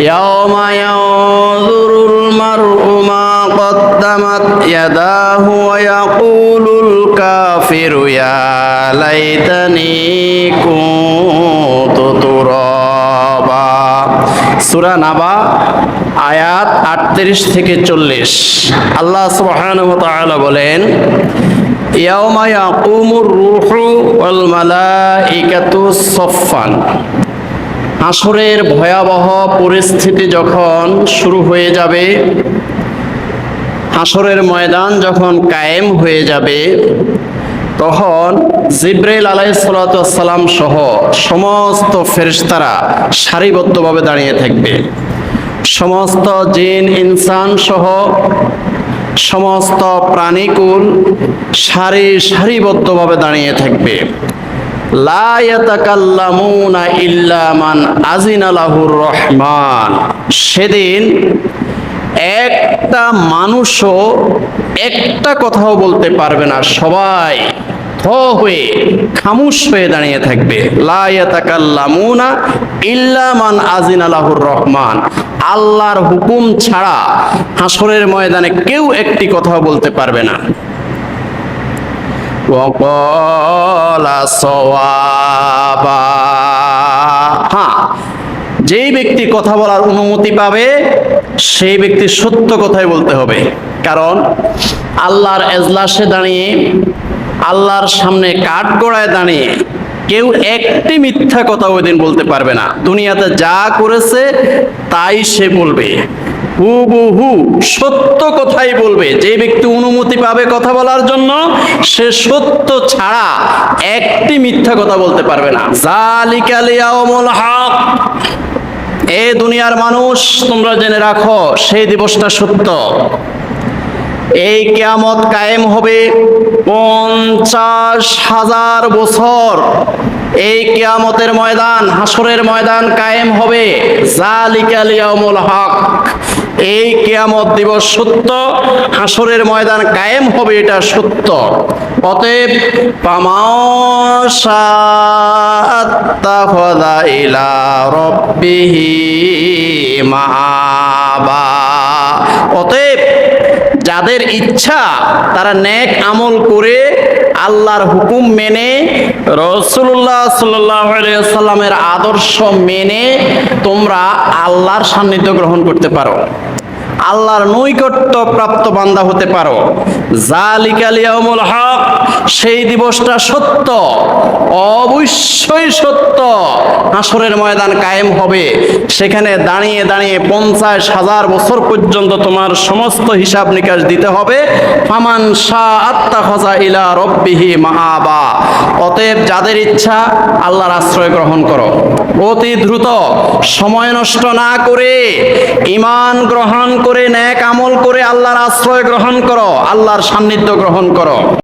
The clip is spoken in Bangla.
يوم ينظر المرء ما قدمت يداه ويقول الكافر يا ليتني كنت ترابا সূরা নাবা আয়াত আটত্রিশ থেকে চল্লিশ আল্লাহ সুবহানাহু ওয়া তাআলা বলেন ইয়াউমা ইয়াকুমুর রূহু ওয়াল মালাইকাতু সফফান আসরের ভয়াবহ পরিস্থিতি যখন শুরু হয়ে যাবে হাসরের ময়দান যখন কায়েম হয়ে যাবে, তখন জিব্রাইল আলাইসালাম সহ সমস্ত ফেরেশতারা সারিবদ্ধভাবে দাঁড়িয়ে থাকবে। সমস্ত জিন, ইনসান সহ সমস্ত প্রাণীকুল সারি সারিবদ্ধভাবে দাঁড়িয়ে থাকবে। লা ইয়াতাকাল্লামুনা ইল্লা মান আজিনা লাহুর রহমান। সেদিন একটা মানুষও একটা কথাও বলতে পারবে না। সবাই থ হয়ে খামুশ হয়ে দাঁড়িয়ে থাকবে। লা ইয়াতাকাল্লামুনা ইল্লা মান আজিনা লাহুর রহমান। আল্লাহর হুকুম ছাড়া হাসরের ময়দানে কেউ একটি কথাও বলতে পারবে না। وقال صوابا হ্যাঁ যেই ব্যক্তি কথা বলার অনুমতি পাবে সেই ব্যক্তি সত্য কথাই বলতে হবে কারণ আল্লাহর এজলাসে দাঁড়িয়ে আল্লাহর সামনে কাঠ গড়ায় দাঁড়িয়ে কেউ একটি মিথ্যা কথা ওই দিন বলতে পারবে না দুনিয়াতে যা করেছে তাই সে বলবে হুবহু সত্য কথাই বলবে। যে ব্যক্তি অনুমতি পাবে কথা বলার জন্য, সে সত্য ছাড়া একটি মিথ্যা কথা বলতে পারবে না। জালিকাল ইয়াউমুল হক। এ দুনিয়ার মানুষ, তোমরা জেনে রাখো, সেই দিবসটা সত্য। এই কেয়ামত কায়েম হবে পঞ্চাশ হাজার বছর। এই কেয়ামতের ময়দান হাসরের ময়দান কায়েম হবে। জালিকাল ইয়াউমুল হক। এই কেয়ামত দিবস সত্য হাসরের ময়দান কায়েম হবে, এটা সত্য। অতএব অতএব, যাদের ইচ্ছা, তারা ন্যাক আমল করে আল্লাহর হুকুম মেনে রসুল্লাহ সাল্লামের আদর্শ মেনে তোমরা আল্লাহর সান্নিধ্য গ্রহণ করতে পারো। আল্লাহর নৈকট্য প্রাপ্ত বান্দা হতে পারো। জালিকালিয়ামুল হক সেই দিবসটা সত্য, অবশ্যই সত্য। হাসরের ময়দান কায়েম হবে। সেখানে দাঁড়িয়ে দাঁড়িয়ে পঞ্চাশ হাজার বছর পর্যন্ত তোমার সমস্ত হিসাব নিকাশ দিতে হবে। ফামান শাহ আত্মা খজা ইলা রব্বিহি মাহাবা অতএব যাদের ইচ্ছা, আল্লাহর আশ্রয় গ্রহণ করো। অতি দ্রুত, সময় নষ্ট না করে ইমান গ্রহণ করে, ন্যাক আমল করে আল্লাহর আশ্রয় গ্রহণ করো, আল্লাহর সান্নিধ্য গ্রহণ করো।